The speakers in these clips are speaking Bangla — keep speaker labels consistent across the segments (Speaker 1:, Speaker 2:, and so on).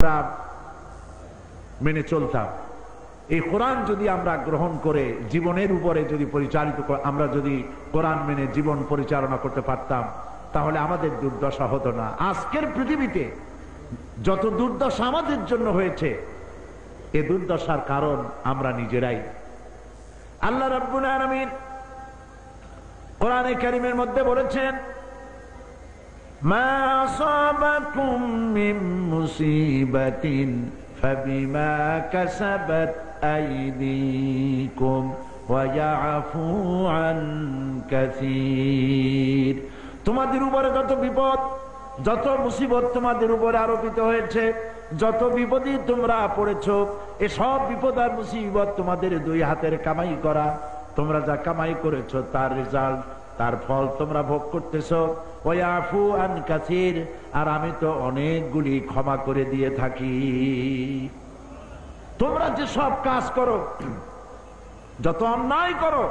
Speaker 1: আমরা মেনে চলতাম। এই কোরআন যদি আমরা গ্রহণ করে জীবনের উপরে যদি পরিচালিত আমরা যদি কোরআন মেনে জীবন পরিচালনা করতে পারতাম, তাহলে আমাদের দুর্দশা হতো না। আজকের পৃথিবীতে যত দুর্দশা আমাদের জন্য হয়েছে, এ দুর্দশার কারণ আমরা নিজেরাই। আল্লাহ রাব্বুল আলামিন কোরআনে কারিমের মধ্যে বলেছেন ما أصابكم من مصيبة فبما كسبت أيديكم ويعفو عن كثير তোমাদের উপরে যত বিপদ যত মুসিবত তোমাদের উপরে আরোপিত হয়েছে যত বিপদই তোমরা পড়েছ এসব বিপদ আর মুসিবত তোমাদের দুই হাতের কামাই করা তোমরা যা কামাই করেছো তার রেজাল্ট তার ফল তোমরা ভোগ করতেছ। ওয়াফু আন কাসির, আর আমি তো অনেকগুলি ক্ষমা করে দিয়ে থাকি। তোমরা যে সব কাজ করো, যত অন্যায় করো,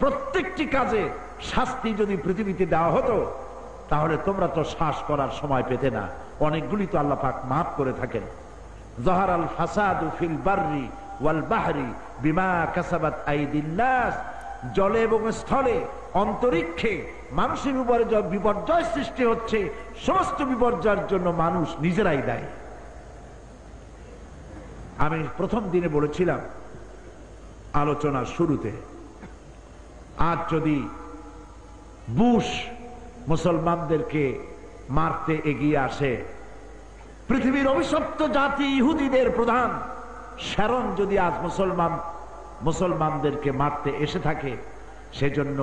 Speaker 1: প্রত্যেকটি কাজে শাস্তি যদি পৃথিবীতে দেওয়া হতো, তাহলে তোমরা তো শ্বাস করার সময় পেতে না। অনেকগুলি তো আল্লাহ পাক মাফ করে থাকেন। জহার আল ফাসাদ ফিল বাররি ওয়াল বাহরি বিমা কাসাবাত আইদিন নাস জলে এবং স্থলে, অন্তরিক্ষে মানুষের উপরে বিপর্যয় সৃষ্টি হচ্ছে, সমস্ত বিপর্যয়ের জন্য মানুষ নিজেরাই দায়ী। আমি প্রথম দিনে বলেছিলাম আলোচনার শুরুতে আর যদি বুশ মুসলমানদেরকে মারতে এগিয়ে আসে, পৃথিবীর অভিশপ্ত জাতি ইহুদিদের প্রধান, শ্যারন যদি আজ মুসলমান মুসলমানদেরকে মারতে এসে থাকে, সেজন্য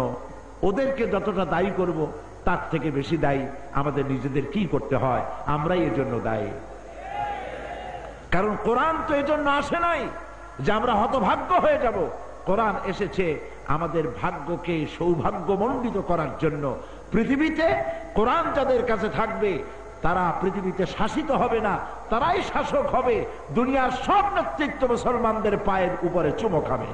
Speaker 1: ওদেরকে যতটা দায়ী করব, তার থেকে বেশি দায়ী আমাদের নিজেদের কি করতে হয়, আমরাই এজন্য দায়ী। কারণ কোরআন তো এজন্য আসে নাই যে আমরা হতভাগ্য হয়ে যাব। কোরআন এসেছে আমাদের ভাগ্যকে সৌভাগ্যমণ্ডিত করার জন্য। পৃথিবীতে কোরআন যাদের কাছে থাকবে তারা পৃথিবীতে শাসিত হবে না, তারাই শাসক হবে। দুনিয়ার সব নেতৃত্ব মুসলমানদের পায়ের উপরে চুমো খাবে।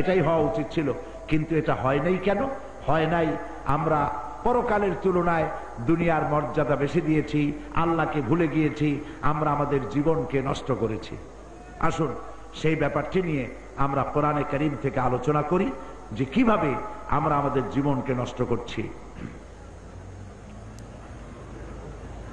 Speaker 1: এটাই হওয়া উচিত ছিল। কিন্তু এটা হয় নাই কেন? হয় নাই, আমরা পরকালের তুলনায় দুনিয়ার মর্যাদা বেশি দিয়েছি, আল্লাহকে ভুলে গিয়েছি, আমরা আমাদের জীবনকে নষ্ট করেছি। আসুন, সেই ব্যাপারটি নিয়ে আমরা কোরআনে করিম থেকে আলোচনা করি যে কীভাবে আমরা আমাদের জীবনকে নষ্ট করছি।